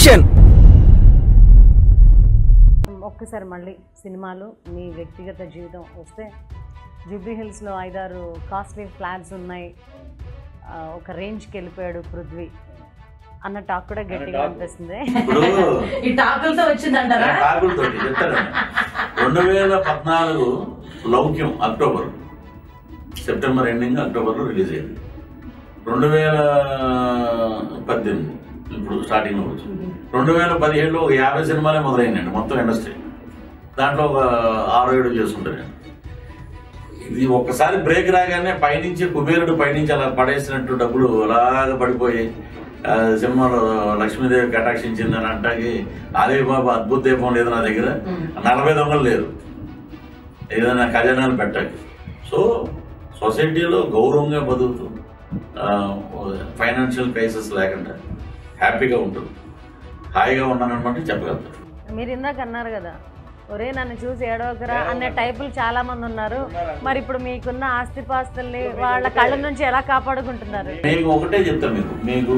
Action ఒక్కసారి మళ్ళీ సినిమాలు మీ వ్యక్తిగత జీవితం వస్తే జూబ్లీ హిల్స్లో ఐదారు కాస్ట్లీ ఫ్లాట్స్ ఉన్నాయి. ఒక రేంజ్కి వెళ్ళిపోయాడు పృథ్వీ. అన్న టాక్ కూడా గట్టిగా. అనిపిస్తుంది. ఈ టాకులతో వచ్చిందంటారా? రెండు వేల పద్నాలుగు లౌక్యం అక్టోబర్. సెప్టెంబర్ ఎండింగ్ అక్టోబర్లో రిలీజ్ అయింది. రెండు వేల పద్దెనిమిది ఇప్పుడు స్టార్టింగ్లో వచ్చింది రెండు వేల పదిహేడులో ఒక యాభై సినిమాలే మొదలైందండి మొత్తం ఇండస్ట్రీ. దాంట్లో ఒక ఆరు ఏడు చేస్తుంటాను ఇది ఒక్కసారి బ్రేక్ రాగానే పైనుంచి కుబేరుడు పైనుంచి అలా పడేసినట్టు డబ్బులు అలాగ పడిపోయి సినిమాలో లక్ష్మీదేవి కటాక్షించింది అని అంటాకి అదే బాబు అద్భుత దీపం లేదు నా దగ్గర. నలభై దొంగలు లేరు. ఏదైనా ఖజానాలు పెట్టాలి. సో సొసైటీలో గౌరవంగా బతుకుతూ ఫైనాన్షియల్ క్రైసిస్ లేకుండా హ్యాపీగా ఉంటుంది హాయిగా ఉన్నానమాట చెప్పగలుగుతాను మీరు ఇందాక అన్నారు కదా ఒరే నన్ను చూసి ఏడవకరా అనే టైపులు చాలా మంది ఉన్నారు మరి ఇప్పుడు మీకున్న ఆస్తిపాస్తుల్ని వాళ్ళ కళ్ళ నుంచి ఎలా కాపాడుకుంటున్నారు? మీకు ఒకటే చెప్తాను మీకు. మీకు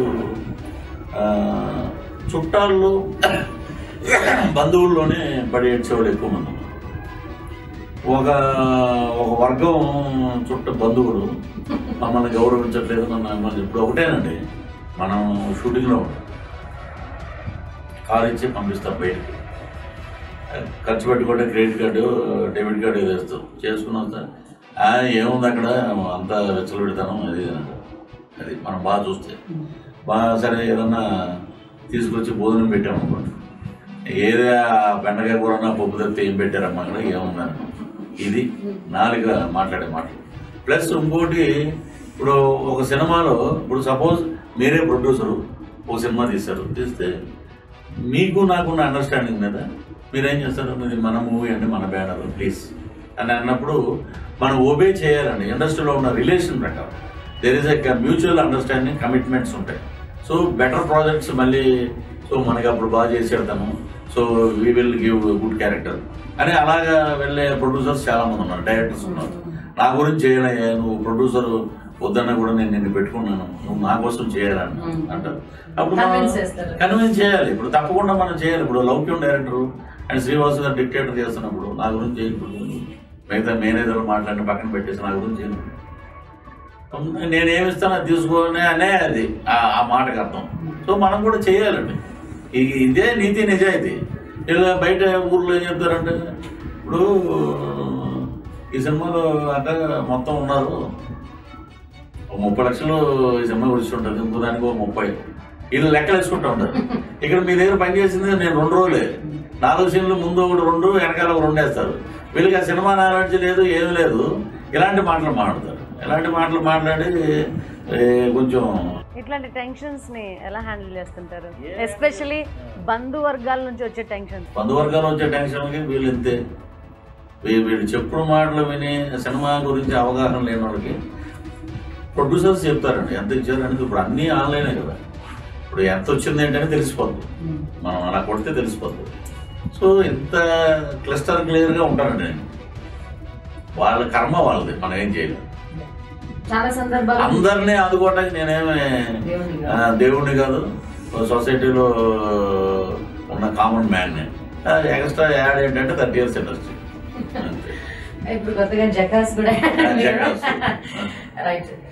చుట్టాల్లో బంధువుల్లోనే పడి ఏడ్చేవాళ్ళు ఎక్కువ మంది. ఒక ఒక వర్గం చుట్ట బంధువులు మమ్మల్ని గౌరవించట్లేదు మమ్మల్ని ఇప్పుడు ఒకటేనండి. మనం షూటింగ్లో కార్ ఇచ్చి పంపిస్తాం బయటికి. ఖర్చు పెట్టుకుంటే క్రెడిట్ కార్డు డెబిట్ కార్డు వేస్తాం చేసుకున్నంత చేసుకున్నాం ఏముంది అక్కడ? అంతా వెచ్చలు అది అది మనం బాగా చూస్తే. బాగా సరే ఏదన్నా తీసుకొచ్చి భోజనం పెట్టామనుకోండి ఏది ఆ బెండకాయ కూరన్నా పప్పు తప్పితే ఏం పెట్టారమ్మా అక్కడ? ఏముంది ఇది నాలుగ మాట్లాడే మాటలు. ప్లస్ ఇంకోటి ఇప్పుడు ఒక సినిమాలో ఇప్పుడు సపోజ్ మీరే ప్రొడ్యూసరు ఒక సినిమా తీస్తారు తీస్తే మీకు నాకున్న అండర్స్టాండింగ్ మీద మీరేం చేస్తారు? మీది మన మూవీ అండి మన బ్యానర్ ప్లీజ్ అని అన్నప్పుడు మనం ఓబే చేయాలండి. ఇండస్ట్రీలో ఉన్న రిలేషన్ ప్రకారం. There is a mutual understanding commitments ఉంటాయి. సో బెటర్ ప్రాజెక్ట్స్ మళ్ళీ సో మనకి అప్పుడు బాగా చేసేడతాము so we will give good character అని అలాగా వెళ్ళే ప్రొడ్యూసర్స్ చాలా మంది ఉన్నారు డైరెక్టర్స్ ఉన్నారు. నా గురించి చేయలే నువ్వు ప్రొడ్యూసర్ వద్దన్నా కూడా నేను నిన్ను పెట్టుకున్నాను. నువ్వు నా కోసం చేయాలని అంటారు. అప్పుడు. కన్విన్స్ చేయాలి. ఇప్పుడు తప్పకుండా మనం చేయాలి. ఇప్పుడు లౌక్యం డైరెక్టర్ అండ్ శ్రీవాసు గారు డిక్టేటర్ చేస్తున్నప్పుడు నా గురించి చేయకూడదు మిగతా మేనేజర్లు మాట్లాడిన పక్కన పెట్టేసి నా గురించి నేను ఏమిస్తానో తీసుకొని అనే అది ఆ- మాటకు అర్థం. సో మనం కూడా చేయాలండి. ఇదే నీతి నిజాయితీ. ఇలా బయట ఊర్లో ఏం చెప్తారంటే ఇప్పుడు ఈ సినిమాలో అంటే మొత్తం ఉన్నారు. ఒక ముప్పై లక్షలు ఈ సినిమా గురించి ఉంటుంది ఇంకో దానికి ఒక ముప్పై. వీళ్ళు లెక్కలు వేసుకుంటూ ఉంటారు. ఇక్కడ మీ దగ్గర పని చేసింది నేను రెండు రోజులే. నాలుగు సీన్లు ముందు ఒకటి రెండు వెనకాల ఒక రెండు వేస్తారు వీళ్ళకి ఆ సినిమా నాలెడ్జ్ లేదు ఏమీ లేదు. ఇలాంటి మాటలు మాట్లాడతారు. ఇలాంటి మాటలు మాట్లాడి కొంచెం ఇట్లాంటి టెన్షన్స్ని ఎలా హ్యాండిల్ చేస్తుంటారు? ఎస్పెషలీ బంధువర్గాల నుంచి వచ్చే టెన్షన్స్. బంధువర్గాలు వచ్చే టెన్షన్కి వీళ్ళు ఇంతే. వీళ్ళు చెప్పుడు మాటలు విని సినిమా గురించి అవగాహన లేని వాళ్ళకి ప్రొడ్యూసర్స్ చెప్తారండి ఎంత ఇచ్చారంటే ఇప్పుడు అన్నీ ఆన్లైనే కదా. ఇప్పుడు ఎంత వచ్చింది ఏంటని తెలిసిపోద్ది మనం అలా కొడితే తెలిసిపోద్ది సో ఇంత క్లస్టర్ క్లియర్గా ఉంటానండి నేను. వాళ్ళ కర్మ వాళ్ళది మనం ఏం చేయలేం. చాలా సందర్భాలు అందరినీ ఆదుకోవడానికి నేనేమి దేవుడిని కాదు. సొసైటీలో ఉన్న కామన్ మ్యాన్ ఎక్స్ట్రా యాడ్ ఏంటంటే థర్టీ ఇయర్స్ ఇండస్ట్రీ. ఇప్పుడు కొత్తగా జకాస్ కూడా. రైట్.